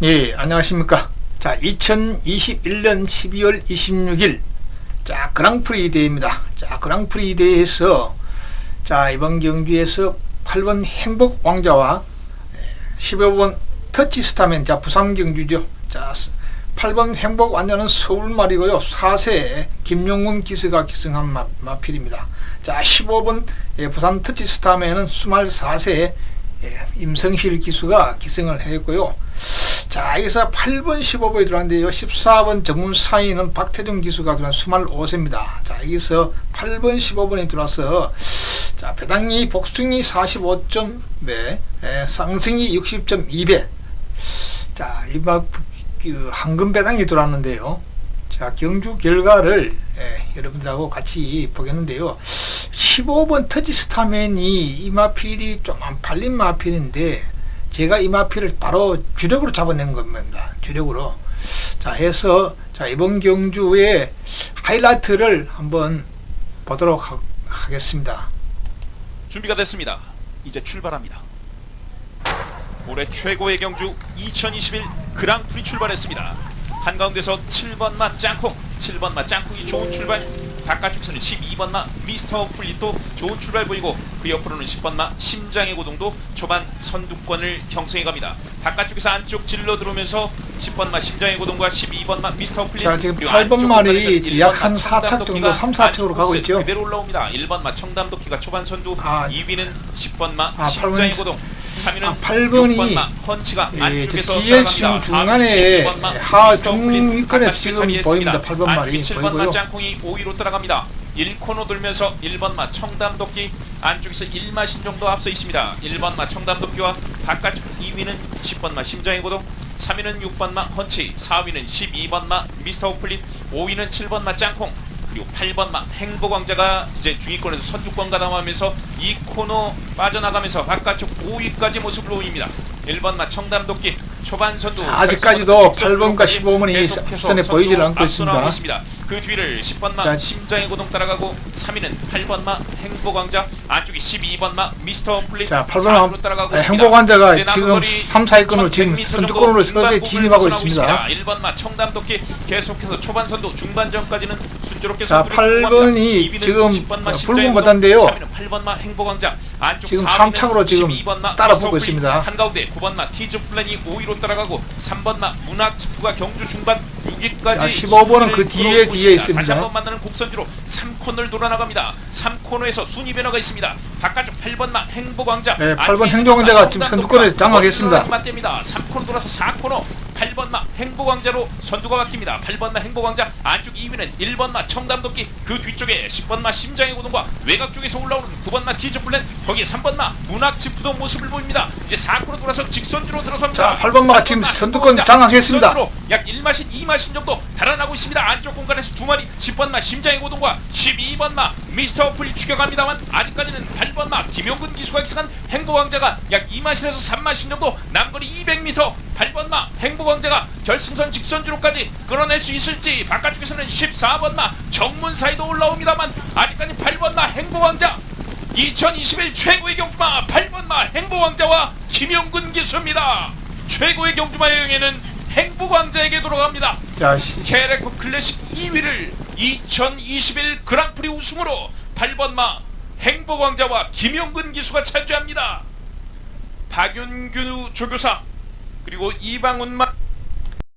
예, 안녕하십니까. 자, 2021년 12월 26일, 자, 그랑프리 대회입니다. 자, 그랑프리 대회에서, 자, 이번 경주에서 8번 행복 왕자와 15번 터치 스타맨, 자, 부산 경주죠. 자, 8번 행복 왕자는 서울 말이고요. 4세 김용훈 기수가 기승한 마, 마필입니다. 자, 15번 예, 부산 터치 스타맨은 24세 예, 임성실 기수가 기승을 했고요. 자, 여기서 8번 15번이 들어왔는데요. 14번 전문 사인은 박태중 기수가 들어온 25세입니다. 자, 여기서 8번 15번이 들어와서 자, 배당이 복숭이 45.배, 에, 쌍승이 60.2배. 자, 이막 그 황금 배당이 들어왔는데요. 자, 경주 결과를 예, 여러분들하고 같이 보겠는데요. 15번 터지 스타맨이 이 마필이 좀 안 팔린 마필인데 제가 이 마필을 바로 주력으로 잡아낸 겁니다. 주력으로. 자, 해서 자, 이번 경주의 하이라이트를 한번 보도록 하, 하겠습니다. 준비가 됐습니다. 이제 출발합니다. 올해 최고의 경주 2021 그랑프리 출발했습니다. 한가운데서 7번 맛 짱콩, 7번 맛 짱콩이 좋은 출발. 바깥쪽에서는 12번 맛 미스터 풀리도 좋은 출발 보이고 그 옆으로는 10번 맛 심장의 고동도 초반 선두권을 형성해 갑니다. 바깥쪽에서 안쪽 질러 들어오면서 10번 맛 심장의 고동과 12번 맛 미스터 풀리 자, 지금 8번 말이 약 한 4착 정도, 3, 4착으로 가고 있죠. 그대로 올라옵니다. 1번 맛 청담도끼가 초반 선두, 아, 2위는 10번 맛 아, 심장의 8번 고동, 3위는 아, 8번이 6번 맛 펀치가 예, 안쪽에서 저 뒤에 지금. 중간에 4위 12번 맛하 바깥쪽에 지금. 보입니다. 8번 말이 안쪽에 7번 보이고요. 맛 짱콩이 5위로 따라갑니다. 1코너 돌면서 1번 맛 청담도끼 안쪽에서 1마 신 정도 앞서 있습니다. 1번 맛 청담도끼와 바깥쪽 2위는 10번 맛 심장의 고동 3위는 6번 맛 헌치 4위는 12번 맛 미스터 오플릿 5위는 7번 맛 짱콩 그리고 8번 맛 행복왕자가 이제 중위권에서 선두권 가담하면서 이 코너 빠져나가면서 바깥쪽 5위까지 모습을 보입니다. 1번 맛 청담도끼 초반 선두 자, 아직까지도 결승선 8번과 직전까지 15번이 계속해서 앞선에 보이질 않고 있습니다. 있습니다. 그 뒤를 10번 마 자, 심장의 고동 따라가고 3위는 8번 마 행복왕자 안쪽이 12번 마 미스터 플릿 자, 8번 4위로 따라가고 아, 있습니다. 행복왕자가 지금 거리 3, 4위권으로 지금 1100m 선두권으로 서서히 진입하고 있습니다. 1번 마 청담도끼 계속해서 초반 선두 중반전까지는 순조롭게 자, 선두를 8번이 이기고 갑니다. 지금 10번 마 어, 심장의 붉은 바다인데요. 3위는 8번 마 행복왕자 안쪽 지금 4위는 삼착으로 지금 12번 마 따라붙고 미스터 있습니다. 한가운데 9번 마 티즈 플랜이 5위로 따라가고 3번 마 문학 츠프가 경주 중반 6위까지 자, 15번은 그 뒤에 뒤에 있습니다. 다시 한번 만나는 곡선주로 3코너를 돌아나갑니다. 3코너에서 순위 변화가 있습니다. 바깥쪽 8번 마 행복왕자 네, 8번 행복왕자가 지금 선두권에 장악했습니다. 맞대입니다. 3코너 돌아서 4코너 8번 마 행복왕자로 선두가 바뀝니다. 8번 마 행복왕자 안쪽 2위는 1번 마 청담도끼 그 뒤쪽에 10번 마 심장의 고동과 외곽 쪽에서 올라오는 9번 마 티즈플랜 거기에 3번 마 문학 지푸도 모습을 보입니다. 이제 4코너 돌아서 직선주로 들어섭니다. 자, 8번 마가 지금 8번 마 선두권 장악했습니다. 직선주로 약 1마신 2마신 정도 달아나고 있습니다. 안쪽 공간에서 두 마리 10번 마 심장의 고동과 12번 마 미스터 어플이 추격합니다만 아직까지는 8번 마 김용근 기수가 기승한 행복왕자가 약 2마신에서 3마신 정도 남거리 200m 8번 마 행복왕자가 결승선 직선주로까지 끌어낼 수 있을지 바깥쪽에서는 14번 마 정문 사이도 올라옵니다만 아직까지 8번 마 행복왕자 2021 최고의 경주마 8번 마 행복왕자와 김용근 기수입니다. 최고의 경주마 여행에는 행복왕자에게 돌아갑니다. 케레코 클래식 2위를 2021 그랑프리 우승으로 8번 마 행복왕자와 김용근 기수가 차지합니다. 박윤규 조교사 그리고 이방훈 마